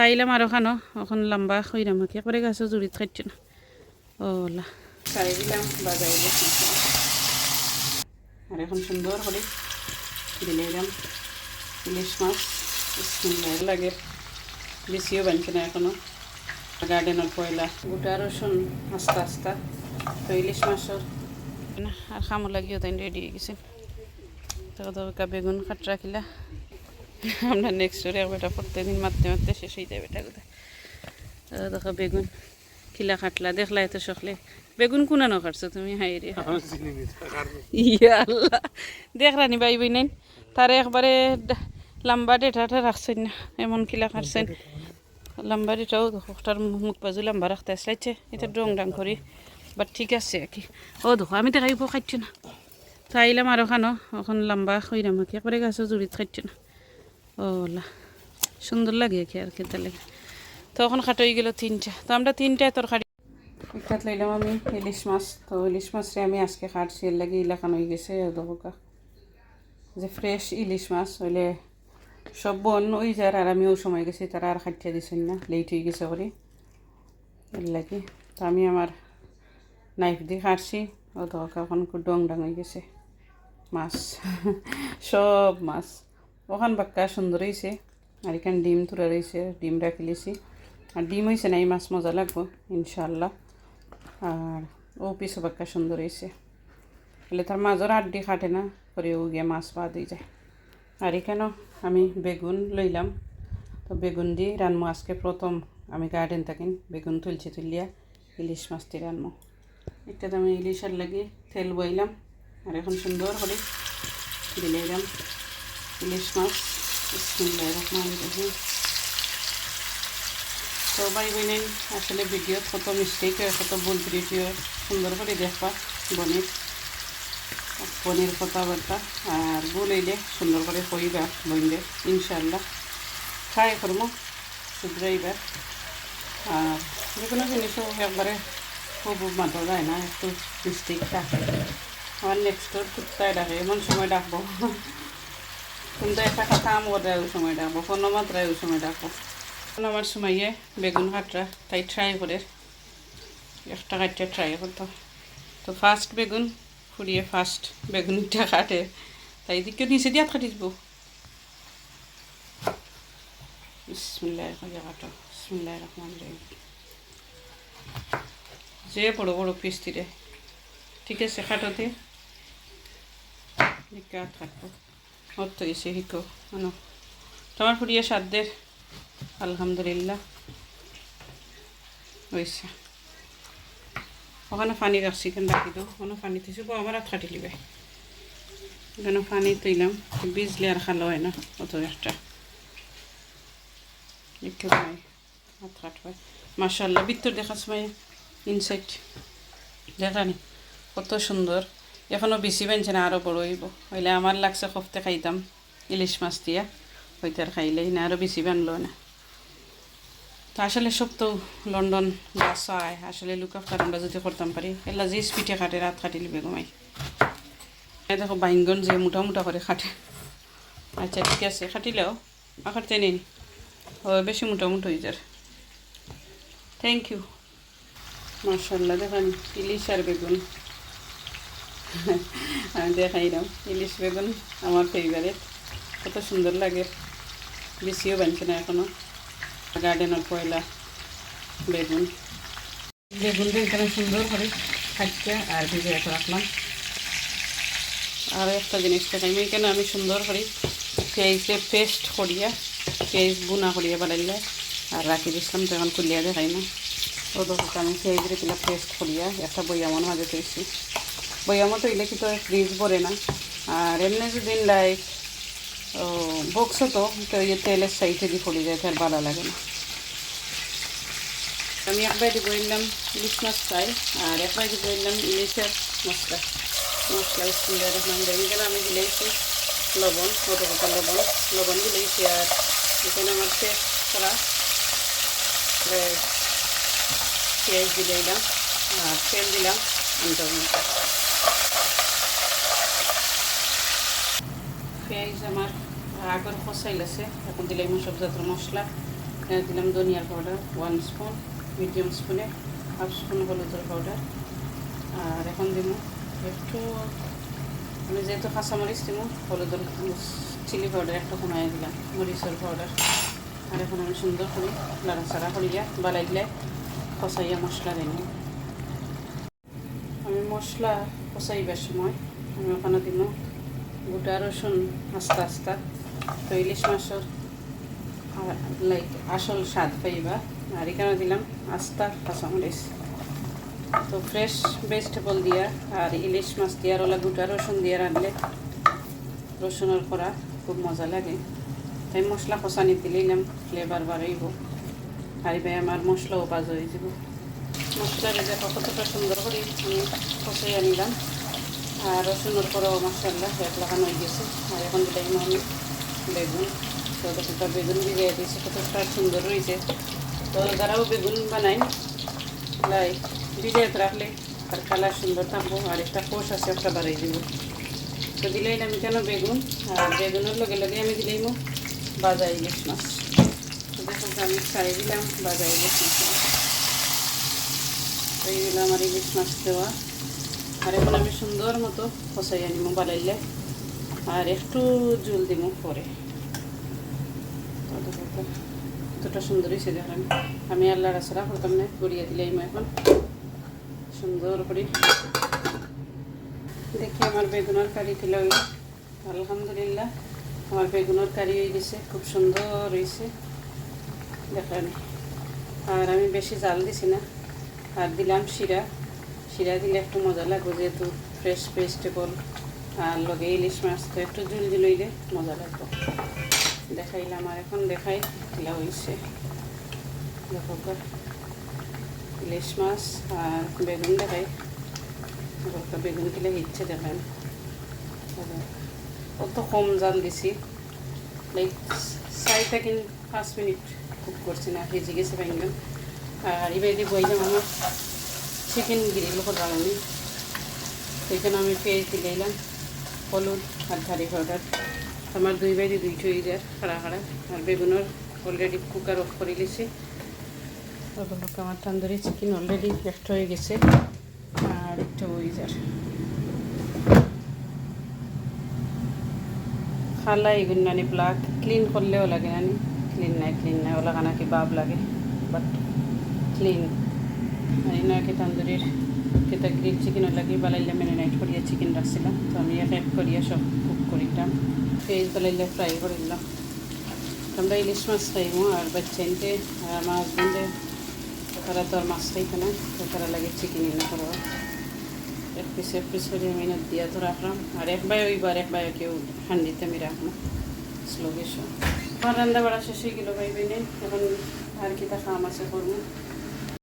আইলাম আরও খানো এখন লম্বা খইরাম কি একবারে গাছও জুড়িত খাইছে না ওলা চাই দিলাম বাজাই আর এখন সুন্দর করে দিলে দিলাম ইলিশ মাছ সুন্দর লাগে বেশিও বানছে না এখনও গার্ডেনের পয়লা গোটা রসুন আস্তে আস্তে তো ইলিশ মাছর আর খামো লাগিও তাই রেডি হয়ে গেছেন তো বেগুন কাট রাখিলা আমরা নেক্সট ডোরে বেটা প্রত্যেকদিন মারতে মারতে শেষ হয়ে যায় বেটা কোথায় দেখো বেগুন খিলা কাটলা দেখলা এত সকলে বেগুন কোনানো কাটছো তুমি? হাই রে। ইয়া আল্লাহ বাই বই নাই তারে একবারে লম্বা ডেটাটা রাখছেন না এমন কিলা কাটছেন লম্বা ডেটাও দেখো তার মুখ বাজু লম্বা রাখতে আসলাইছে এটা ডং ডাং করি। বাট ঠিক আছে আর কি। ও দেখো আমি পো খাইছি না। তো আইলাম আরও খানো এখন লম্বা আর কি একবারে গাছও জুড়িত খাইছি না। সুন্দর লাগে কি আর খেতে লাগে তখন খাটো হয়ে গেল তিনটা। তো আমরা তিনটায় তরকারি একটা লইলাম আমি, ইলিশ মাছ। তো ইলিশ মাছরে আমি আজকে কাটছি এর লাগে ইলাকান হয়ে গেছে যে ফ্রেশ ইলিশ মাছ, হইলে সব বন ওই যার, আর আমি ওই সময় গেছি, তারা আর খাটিয়ে দিছেন না লেট হয়ে গেছে করে এর লাগে, তো আমি আমার নাইফ দিয়ে কাটছি ও দোকা এখন ডং ডাং হয়ে গেছে। মাছ, সব মাছ। ওখান বাক্কা সুন্দর হয়েছে আর এখানে ডিম তুলে রয়েছে ডিম রাখি লিছি। আর ডিম হয়েছে না, এই মাছ মজা লাগবো ইনশাল্লাহ আর ও পিছু বাক্কা সুন্দর হয়েছে এলে তার মাজর আড্ডি খাটে না করে ও গিয়ে মাছ পা দিয়ে যায়। আর এখানে আমি বেগুন লইলাম। তো বেগুন দিয়ে রানমো, আজকে প্রথম আমি গার্ডেন থাকেন, বেগুন তুলছি তুলিয়া ইলিশ মাছটি রানমো। একটা আমি ইলিশের লাগে তেল বইলাম, আর এখন সুন্দর করে দিলে দিলাম। ইলিশ মাছ বিসমিল্লাহির রহমানির রহিম তো ভাই বোনেন আসলে ভিডিও কত মিস্টেক হয় কত ভুল হয় সুন্দর করে দেখবা বনের বনের কথাবার্তা আর ভুল হইলে সুন্দর করে কইবা বইলে ইনশাল্লাহ ট্রাই করব শুধরাইবার আর যে কোনো জিনিসও একবারে খুব মাথা যায় না একটু মিস্টেক থাকে আমার নেক্সট কুত্তায় ডাকে এমন সময় ডাকবো কিন্তু একটা কাম করে ওই সময় ডাকবো। কোনো মাত্রায় ওই সময় ডাকবো। এখন আমার সময়ে বেগুন কাটরা তাই ট্রাই করে একটা কাটতে ট্রাই করতো। তো ফার্স্ট বেগুন ফুরিয়ে ফার্স্ট বেগুনটা কাটে। তাই দিকে নিচে দিয়ে কাটি দিব। বিসমিল্লাহ কাটো বিসমিল্লাহ রহমান রহিম। যে বড় বড় পিস দিলে ঠিক আছে কাটোতে দিকে থাকব ওর তো এসে হিকো তোমার ফুরিয়ে সাধ্যের, আলহামদুলিল্লাহ। হয়েছে ওখানে পানি রাখছি কেন রাখি দাও। ওখানে পানি থইছো আমার হাত কাটি লিবে। এখানে পানি তৈলাম বিজলে আর খালো হয় না অত একটা। একটু নাই হাত কাটবে মার্শাল্লাহ ভিতর দেখাস মাই ইনসাইড দেখানি, কত সুন্দর। এখনও বেশি বানছে না আরও বড় হইব হইলে আমার লাগছে কফতে খাইতাম, ইলিশ মাছ দিয়া, হইতে আর খাইলেই না আরও বেশি বানলো না। তো আসলে সব তো লন্ডন গাছ আয় আসলে লুক আফটার আমরা যদি করতাম পারি, এলা যে স্পিডে কাটে রাত কাটি লিবে ঘুমাই। দেখো বাইঙ্গন যে মোটা মোটা করে খাটে। আচ্ছা ঠিক আছে, খাটিলেও আখারতে নিন। ও, বেশি মোটা মোটা হয়ে যার। থ্যাংক ইউ মার্শাল্লাহ দেখেন, ইলিশ আর বেগুন। আমি দেখাইলাম ইলিশ বেগুন আমার ফেভারেট কত সুন্দর লাগে। বেশিও বানছে না এখনও। গার্ডেনের পয়লা বেগুন। বেগুনটা এখানে সুন্দর করে খাচ্ছে আর ভিজে রেখে রাখলাম। আর একটা জিনিস দেখাই। এখানে আমি সুন্দর করে পেঁয়াজে পেস্ট করিয়া পেঁয়াজ বুনা করিয়া বানাইলে আর রাখি দিছিলাম তখন খুলিয়া দেখাই না। আমি পেঁয়াজের কিনা পেস্ট করিয়া একটা বইয়ামন মাঝে তৈছি বইয়ামো তৈলে কিন্তু ফ্রিজ ভরে না। আর এমনি যদি লাইক বক্স তো তো ইয়ে তেলের সাইডে দিয়ে পড়ে যায় তার ভালো লাগে না। আমি একবার দিব নিলাম, ইলিশ মাছ ফ্রাই আর একবার দিব নিলাম, ইলিশের মশলা। মশলা সুন্দর রহমান এখানে আমি দিলেছি লবণ, কত কত লবণ লবণ দিলেছি আর এখানে আমার পেস্ট করা পেঁয়াজ দিলাম, আর তেল দিলাম আনটার পেঁয়াজ আমার আগর কষাইল আছে, এখন দিলাম সব জাতের মশলা দিলাম ধনিয়ার পাউডার ওয়ান স্পুন মিডিয়াম স্পুনে হাফ স্পুন হলুদের পাউডার আর এখন দিব একটু, আমি যেহেতু কাঁচামরিচ দিব হলুদের চিলি পাউডার একটু কমাই দিলাম, মরিচের পাউডার আর এখন আমি সুন্দর করে লাড়াচাড়া করিয়া বালাই দিলে কষাইয়া মশলা দিই আমি মশলা কষাইবার সময় আমি ওখানে দিব গোটা রসুন আস্তে আস্তে তো ইলিশ মাছের লাইক আসল স্বাদ পাইবা। আর এখানে দিলাম আস্তা কাঁচামরিচ। তো ফ্রেশ ভেজিটেবল দিয়া আর ইলিশ মাছ দিয়ে আর ওলা গোটা রসুন দিয়ে রাঁধলে রসুনের করা খুব মজা লাগে। তাই মশলা কষানি দিলাম ফ্লেভার বাড়াইব। আর এবার আমার মশলাও বাজ হয়ে যাব মশলা ভেজে কতটা সুন্দর করে আমি কষাইয়া নিলাম। আর রসুনের পরেও মশলা এক লাগানো হয়ে গেছে। আর এখন দিলাম আমি বেগুন তো কতটা বেগুন দিয়ে দিয়েছি। কতটা সুন্দর রয়েছে তো যারাও বেগুন বানাই লাই ভিজিয়ে রাখলে তার কালার সুন্দর থাকব। আর একটা কোষ আছে একটা বাড়াই দিব। তো দিলেই আমি কেন বেগুন? আর বেগুনের লগে লগে আমি দিলেই বাজা ইলিশ মাছ। তো দেখুন আমি ছাড়িয়ে দিলাম বাজা ইলিশ মাছ। তো এইগুলো আমার ইলিশ মাছ দেওয়া। আর এখন আমি সুন্দর মতো কষাই আনিব বালাইলে আর একটু জল দিব পরে। কতটা সুন্দর হয়েছে দেখেন আমি আল্লাহ রাসরা করতাম না, গড়িয়ে দিলেই এখন। সুন্দর করে। দেখি আমার বেগুনের কারি দিল আলহামদুলিল্লাহ, আমার বেগুনের কারি হয়ে গেছে, খুব সুন্দর হয়েছে দেখেন। আর আমি বেশি জাল দিছি না। আর দিলাম শিরা। শিরা দিলে একটু মজা লাগবে যেহেতু ফ্রেশ ভেজিটেবল আর লগে ইলিশ মাছ, তো একটু জুল হইলে মজা লাগবে। দেখাইলাম আর এখন দেখাই খেলা হয়েছে দেখো ইলিশ মাছ আর বেগুন দেখাই। বেগুন কিলে ইচ্ছে দেখেন। অত কম জাল দিছি। লাইক চারি থেকে পাঁচ মিনিট কুক করছি না, ভেজে গেছে বাইঙ্গন আর এবার দিয়ে বইলাম আমার চিকেন গ্রিল করার আমি সেখানে আমি পেঁয়াজ দিলাম হলুদ আর ধারি পাউডার আমার দুই বাইরে দুই চই দেয় খাড়া খাড়া আর বেগুনের অলরেডি কুকার অফ করে গেছি আমার তান্দুরি চিকেন অলরেডি একটা হয়ে গেছে আর একটা ওইজার খালা এগুলো নানি ব্লাক ক্লিন করলেও লাগে নানি ক্লিন নাই ক্লিন নাই ওলা নাকি বাপ লাগে বাট ক্লিন আর নাকি তান্দুরির কেতা গ্রিল চিকেন লাগে বালাইলে ম্যারিনেট করিয়া চিকেন রাখছিলাম তো আমি এক করিয়া সব কুক করিলাম পেঁয়াজ বালাইলে ফ্রাই করিলাম আমরা ইলিশ মাছ খাইমো আর বাচ্চা এনতে আর আমার হাজব্যান্ডে তারা তো আর মাছ খাইতে না তো তারা লাগে চিকেন এনে করব এক পিস এক পিস করে আমি দিয়া তো রাখলাম আর এক বাই ওইবার এক বাই কেউ হান্ডিতে আমি রাখলাম স্লো গেছো আমার রান্না বাড়া শেষ হয়ে গেলো ভাই বেনে এখন আর কি তা খাম আছে করব